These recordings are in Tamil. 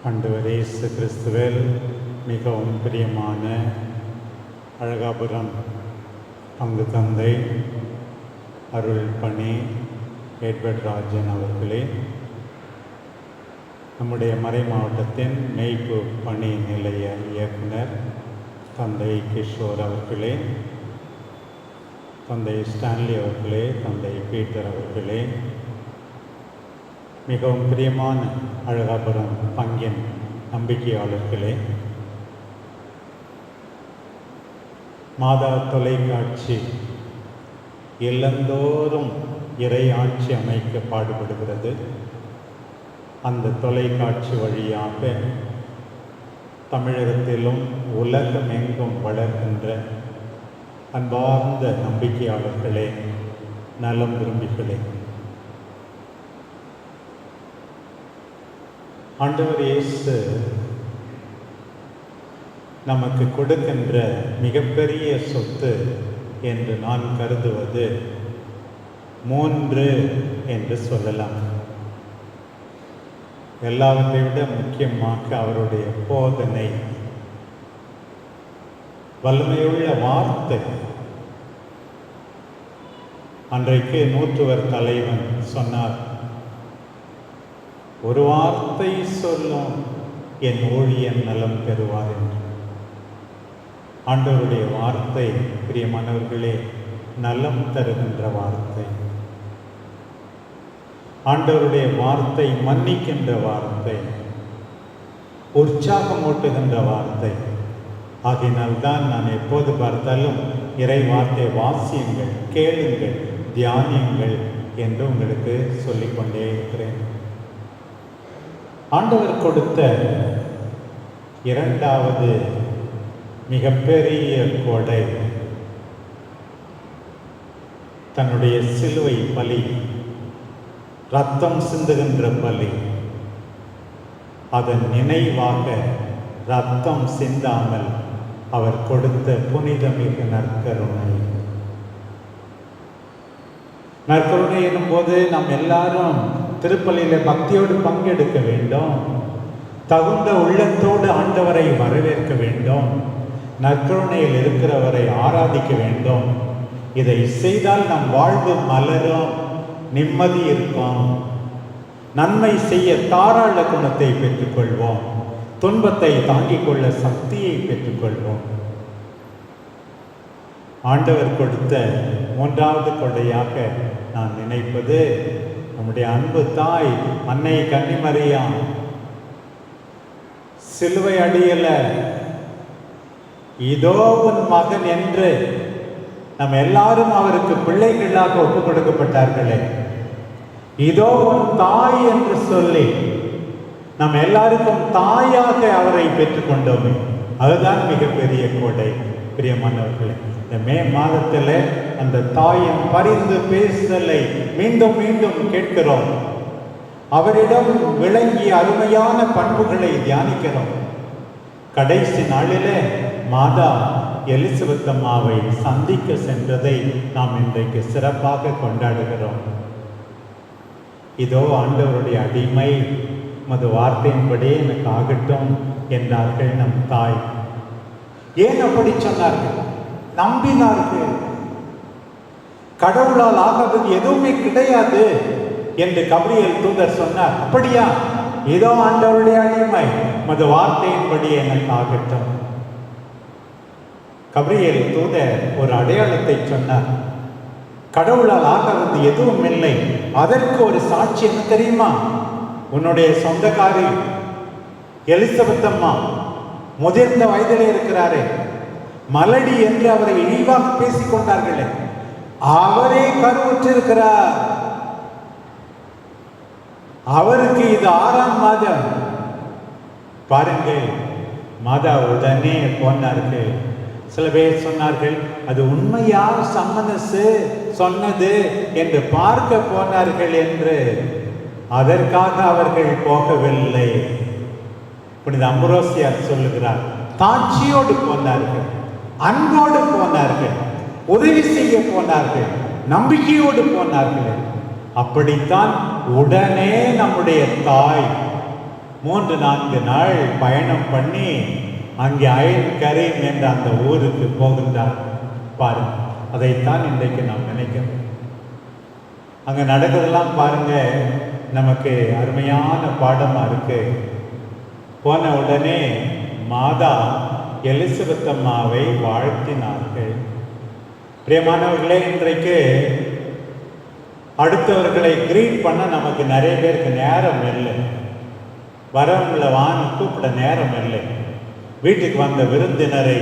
ஆண்டவர் இயேசு கிறிஸ்துவில் மிகவும் பிரியமான அழகாபுரம் பங்கு தந்தை அருள் பணி எட்வர்ட் ராஜன் அவர்களே நம்முடைய மறை மாவட்டத்தின் மெய்ப்பு பணி நிலைய இயக்குனர் தந்தை கிஷோர் அவர்களே தந்தை ஸ்டான்லி அவர்களே தந்தை பீட்டர் அவர்களே மிகவும் பிரியமான அழகாபுரம் பங்கின் நம்பிக்கையாளர்களே. மாதா தொலைக்காட்சி. இல்லந்தோறும் இறை ஆட்சி அமைக்க பாடுபடுகிறது. அந்த தொலைக்காட்சி வழியாக தமிழகத்திலும் உலகமெங்கும் வளர்கின்ற அன்பார்ந்த நம்பிக்கையாளர்களே நலம் விரும்பிகளே. ஆண்டவர் இயேசு நமக்கு கொடுக்கின்ற மிகப்பெரிய சொத்து என்று நான் கருதுவது மூன்று என்று சொல்லலாம். எல்லாவற்றை விட முக்கியமாக அவருடைய போதனை. வலிமையுள்ள வார்த்தை. அன்றைக்கு நூற்றுவர் தலைவன் சொன்னார் ஒரு வார்த்தை சொல்லும் என் ஊழியன் நலம் பெறுவார் என்று. ஆண்டவருடைய வார்த்தை பிரியமானவர்களே நலம் தருகின்ற வார்த்தை. ஆண்டவருடைய வார்த்தை மன்னிக்கின்ற வார்த்தை. உற்சாகம் ஓட்டுகின்ற வார்த்தை. ஆகினால்தான் நான் எப்போது பார்த்தாலும் இறை வார்த்தை வாசியுங்கள் கேளுங்கள் தியானியுங்கள் என்று உங்களுக்கு சொல்லிக்கொண்டே இருக்கிறேன். ஆண்டவர் கொடுத்த இரண்டாவது மிகப்பெரிய கொடை. தன்னுடைய சிலுவை பலி ரத்தம் சிந்துகின்ற பலி அதன் நினைவாக ரத்தம் சிந்தாமல் அவர் கொடுத்த புனிதமிகு நற்கருணை. நற்கருணை எனும் போது நாம் எல்லாரும் திருப்பலியில் பக்தியோடு பங்கெடுக்க வேண்டும். தகுந்த உள்ளத்தோடு ஆண்டவரை வரவேற்க வேண்டும். நற்கருணையில் இருக்கிறவரை ஆராதிக்க வேண்டும். இதை செய்தால் நம் வாழ்வு மலரும். நிம்மதி இருக்கும். நன்மை செய்ய தாராள குணத்தை பெற்றுக்கொள்வோம். துன்பத்தை தாங்கிக் கொள்ள சக்தியை பெற்றுக்கொள்வோம். ஆண்டவர் கொடுத்த மூன்றாவது கொடையாக நான் நினைப்பது நம்முடைய அன்பு தாய் அன்னை கன்னிமறியாம் சிலுவை அடியல இதோ உன் மகன் என்று நம்ம எல்லாரும் அவருக்கு பிள்ளைகளாக ஒப்புக் கொடுக்கப்பட்டார்களே. இதோ உன் தாய் என்று சொல்லி நம்ம எல்லாருக்கும் தாயாக அவரை பெற்றுக்கொண்டோமே அதுதான் மிகப்பெரிய கோடை. பிரியமானவர்களே. இந்த மே மாதத்தில் அந்த தாயின் பரிந்து பேசலை. மீண்டும் மீண்டும் கேட்கிறோம். அவரிடம் விளங்கிய அருமையான பண்புகளை தியானிக்கிறோம். கடைசி நாளிலே மாதா எலிசபெத் அம்மாவை சந்திக்க சென்றதை நாம் இன்றைக்கு சிறப்பாக கொண்டாடுகிறோம். இதோ ஆண்டவருடைய அடிமை மது வார்த்தையின்படியே எனக்கு ஆகட்டும் என்றார்கள் நம் தாய். ஏன் அப்படி சொன்னார்கள்? நம்பினார்கள். கடவுளால் ஆகாதது எதுவுமே கிடையாது என்று கபிரியல் தூதர் சொன்னார். அப்படியா? இதோ ஆண்டவருடைய அடிமை. மது வார்த்தையின்படி எனக்கு ஆகட்டும். கபிரியல் தூதர் ஒரு அடையாளத்தை சொன்னார். கடவுளால் ஆகிறது எதுவும் இல்லை. அதற்கு ஒரு சாட்சி என்ன தெரியுமா? உன்னுடைய சொந்தக்காரி எலிசபெத் அம்மா முதிர்ந்த வயதிலே இருக்கிறாரே. மலடி என்று அவரை இழிவாக பேசிக் கொண்டார்களே அவரே கருவுற்றிருக்கிறார். அவருக்கு இது ஆறாம் மாதம். பாருங்கள் மாதா உடனே போனார்கள் சில பேர் சொன்னார்கள் அது உண்மையா சம்மனசு சொன்னது என்று பார்க்க போனார்கள் என்று. அதற்காக அவர்கள் போகவில்லை. புனித அம்பரோசியார் சொல்லுகிறார் தாட்சியோடு போனார்கள். அன்போடு போனார்கள் உதவி செய்ய போனார்கள் நம்பிக்கையோடு போனார்கள். அப்படித்தான் உடனே நம்முடைய தாய் மூன்று நான்கு நாள் பயணம் பண்ணி அங்கே அயற்கரை என்ற அந்த ஊருக்கு போகின்றார். பாருங்க அதைத்தான் இன்றைக்கு நாம் நினைக்கிறோம். அங்கே நடக்கிறதெல்லாம் பாருங்க நமக்கு அருமையான பாடமாக இருக்கு. போன உடனே மாதா எலிசபெத் அம்மாவை வாழ்த்தினார்கள். பிரியமானவர்களே இன்றைக்கு அடுத்தவர்களை கிரீட் பண்ண நமக்கு நிறைய பேருக்கு நேரம் இல்லை. வரவங்களை வாங்கி கூப்பிட நேரம் இல்லை. வீட்டுக்கு வந்த விருந்தினரை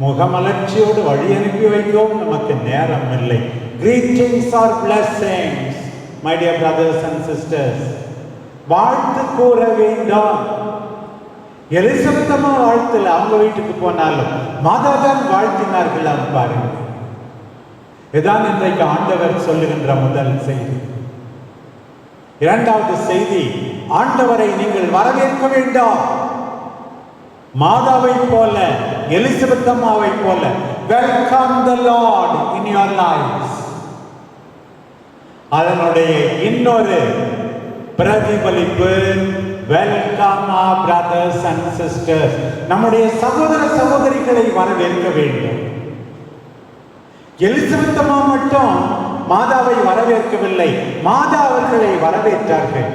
முகமலர்ச்சியோடு வழி அனுப்பி வைக்கவும் நமக்கு நேரம் இல்லை. Greetings or blessings my dear brothers and sisters வாழ்த்து கூற வேண்டாம். எலிசபெத்தமா வாழ்த்துல அவங்க வீட்டுக்கு போனாலும் மாதா தான் வாழ்த்தினார்கள் பாருங்க. இதான் இன்றைக்கு ஆண்டவர் சொல்லுகின்ற முதல் செய்தி. இரண்டாவது செய்தி ஆண்டவரை நீங்கள் வரவேற்க வேண்டாம். மாதாவை போல எலிசபெத் அம்மாவை போல welcome the Lord in your life அதனுடைய இன்னொரு பிரதிபலிப்பு welcome ah brothers and sisters நம்முடைய சகோதர சகோதரிகளை வரவேற்க வேண்டும். எலிசபெத் மட்டும் மாதாவை வரவேற்கவில்லை. மாதா அவர்களை வரவேற்றார்கள்.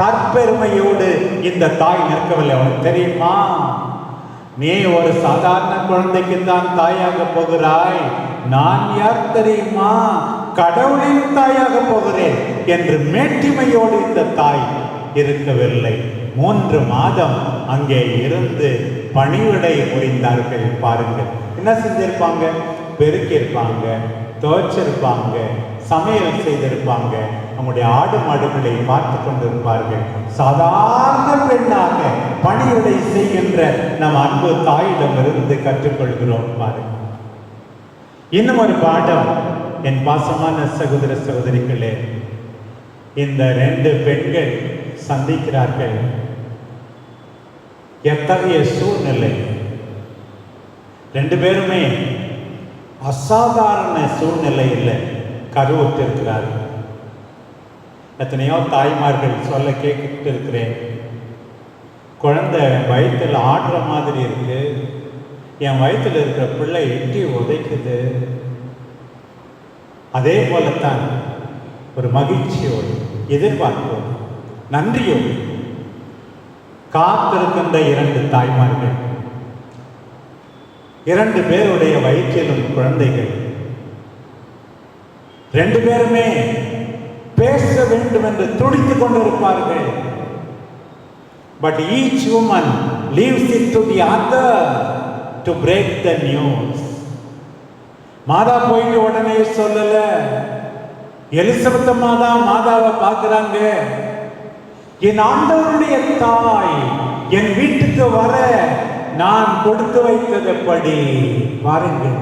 தற்பெருமையோடு இந்த தாய் நிற்கவில்லை. அவனுக்கு தெரியுமா? நீ ஒரு சாதாரண குழந்தைக்கு தான் தாயாக போகிறாய். நான் யார் தெரியுமா? கடவுளின் தாயாக போகிறேன் என்று மேட்டிமையோடு இந்த தாய் இருக்கவில்லை. மூன்று மாதம் அங்கே இருந்து பணிவிடை புரிந்தார்கள் பாருங்கள். என்ன செஞ்சிருப்பாங்க? பெருக்கியிருப்பாங்க துவைச்சிருப்பாங்க சமையல் செய்திருப்பாங்க. நம்முடைய ஆடு மாடுகளை பார்த்து கொண்டிருப்பார்கள். சாதாரண பெண்ணாக பணிவிடை செய்கின்ற நம் அன்பு தாயிடமிருந்து கற்றுக்கொள்கிறோம் பாருங்கள். இன்னும் ஒரு பாடம் என் பாசமான சகோதர சகோதரிகளே. இந்த ரெண்டு பெண்கள் சந்திக்கிறார்கள். எத்தகைய சூழ்நிலை? ரெண்டு பேருமே அசாதாரண சூழ்நிலையில் கருவுற்றிருக்கிறார்கள் எத்தனையோ தாய்மார்கள் சொல்ல கேட்டுட்டு இருக்கிறேன். குழந்தை வயிற்றில் ஆடுற மாதிரி இருக்கு. என் வயிற்றில் இருக்கிற பிள்ளை எட்டி உதைக்குது. அதே போலத்தான் ஒரு மகிழ்ச்சியோடு எதிர்பார்ப்போம் நன்றியோடு காத்திருக்கின்ற இரண்டு தாய்மார்கள். இரண்டு பேருடைய வயிற்றிலும் குழந்தைகள். ரெண்டு பேருமே பேச வேண்டும் என்று துடித்துக் கொண்டிருப்பார்கள். But each woman leaves it to the other to break the news மாதா போயிட்டு உடனே சொல்லல. எலிசபெத் மாதா மாதாவை பார்க்குறாங்க. என் ஆண்டவருடைய தாய் என் வீட்டுக்கு வர நான் கொடுத்து வைத்தது எப்படி வாருங்கள்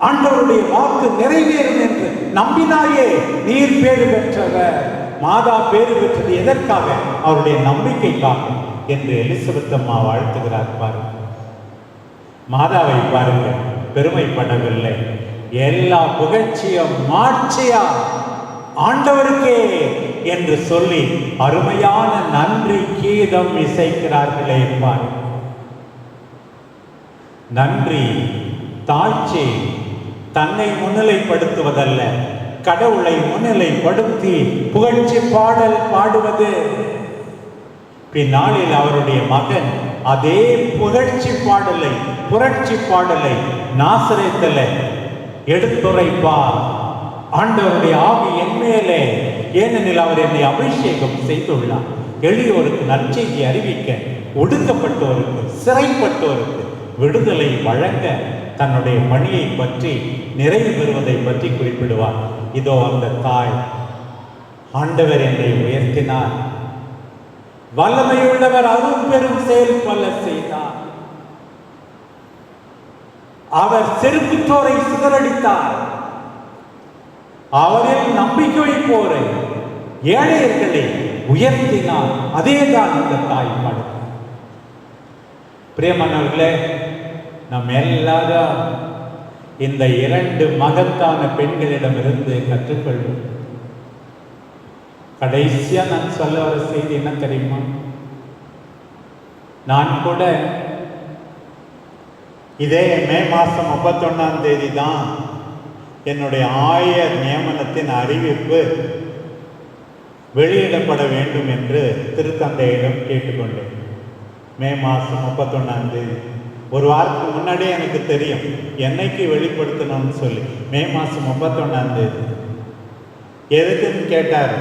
ஆண்டவருடைய வாக்கு நிறைவேறும் என்று நம்பினாயே நீர் பேறு பெற்றவர். மாதா பேறு பெற்றது எதற்காக? அவருடைய நம்பிக்கைக்காக என்று எலிசபெத் அம்மா வாழ்த்துகிறார் பாருங்கள் மாதாவை பாருங்கள் பெருமைப்படவில்லை. எல்லா புகழ்ச்சியும் மாட்சியா? ஆண்டவருக்கே என்று சொல்லி அருமையான நன்றி கீதம் இசைக்கிறார்களே பாருங்கள் நன்றி தாழ்ச்சி தன்னை முன்னிலைப்படுத்துவதல்ல கடவுளை முன்னிலைப்படுத்தி புகழ்ச்சி பாடல் பாடுவது. பின்னாளில் அவருடைய மகன் அதே புகழ்ச்சி பாடலை புரட்சி பாடலை நாசரேத்தல எடுத்துரைப்பார். ஆண்டவருடைய ஆவி என் மேலே ஏனெனில் அவர் என்னை அபிஷேகம் செய்துள்ளார். எளியோருக்கு நற்செய்தி அறிவிக்க ஒடுக்கப்பட்டோருக்கு சிறைப்பட்டோருக்கு விடுதலை வழங்க தன்னுடைய பணியை பற்றி நிறைவு பெறுவதை பற்றி குறிப்பிடுவார். இதோ அந்த தாய். ஆண்டவர் என்னை உயர்த்தினார். வல்லமையுள்ளவர் அருள் பெரும் செயல் பல செய்தார். அவர் செருக்குற்றோரை சிதறடித்தார். அவரில் நம்பிக்கை வைப்போரை ஏழையர்களை உயர்த்தினார். அதேதான் இந்த தாய் பாடு பிரியமானவர்களே நம் எல்லாரும் இந்த இரண்டு மகத்தான பெண்களிடமிருந்து கற்றுக்கொள்வோம். கடைசியா நான் சொல்ல வர செய்தி என்ன தெரியுமா? நான் கூட இதே மே மாசம் முப்பத்தொன்னாம் தேதி தான் என்னுடைய ஆயர் நியமனத்தின் அறிவிப்பு வெளியிடப்பட வேண்டும் என்று திருத்தந்தையிடம் கேட்டுக்கொண்டேன். மே மாதம் முப்பத்தொன்னாம் தேதி. ஒரு வாரத்துக்கு முன்னாடியே எனக்கு தெரியும். என்னைக்கு வெளிப்படுத்தணும்னு சொல்லி. மே மாதம் முப்பத்தொன்னாம் தேதி. எதுக்குன்னு கேட்டார்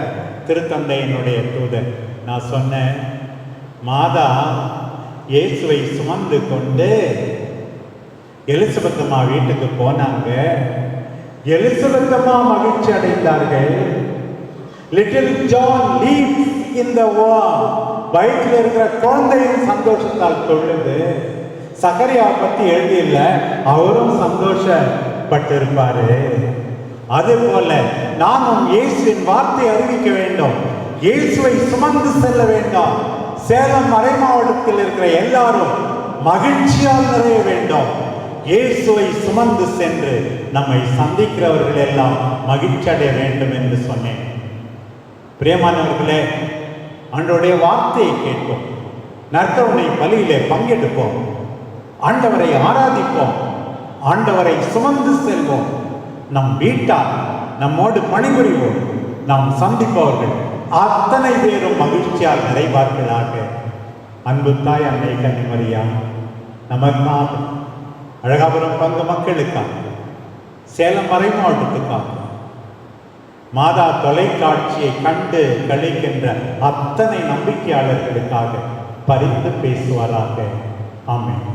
திருத்தந்தையினுடைய தூதர். நான் சொன்னேன் மாதா இயேசுவை சுமந்து கொண்டு எலிசபெத்தம்மா வீட்டுக்கு போனாங்க. எலிசபெத்தமா மகிழ்ச்சி அடைந்தார்கள். Little John leave in the வயிற்றில் இருக்கிற குழந்தையின் சந்தோஷத்தால் தொழுது சகரியா பத்தி எழுதியில்ல அவரும் சந்தோஷப்பட்டிருப்பாரு. அதே போல நாமும் இயேசுவின் வார்த்தை அறிவிக்க வேண்டும். இயேசுவை சுமந்து செல்ல வேண்டும். சேலம் மறை மாவட்டத்தில் இருக்கிற எல்லாரும் மகிழ்ச்சியால் நிறைய வேண்டும். இயேசுவை சுமந்து சென்று நம்மை சந்திக்கிறவர்கள் எல்லாம் மகிழ்ச்சி அடைய வேண்டும் என்று சொன்னேன். பிரியமானவர்களே ஆண்டோடைய வார்த்தையை கேட்போம். நற்கருணை பலியிலே பங்கெடுப்போம். ஆண்டவரை ஆராதிப்போம். ஆண்டவரை சுமந்து செல்வோம். நம் வீட்டார் நம்மோடு பணிபுரிவோம் நாம் சந்திப்பவர்கள் அத்தனை பேரும் மகிழ்ச்சியால் நிறைவார்களாக. அன்பு தாய் அன்னை கன்னிமரியா நமக்கு அழகாபுரம் பங்கு மக்களுக்காக சேலம் மறை மாவட்டத்துக்காக மாதா தொலைக்காட்சியை கண்டு கழிக்கின்ற அத்தனை நம்பிக்கையாளர்களுக்காக பரிந்து பேசுவாராக. ஆமென்.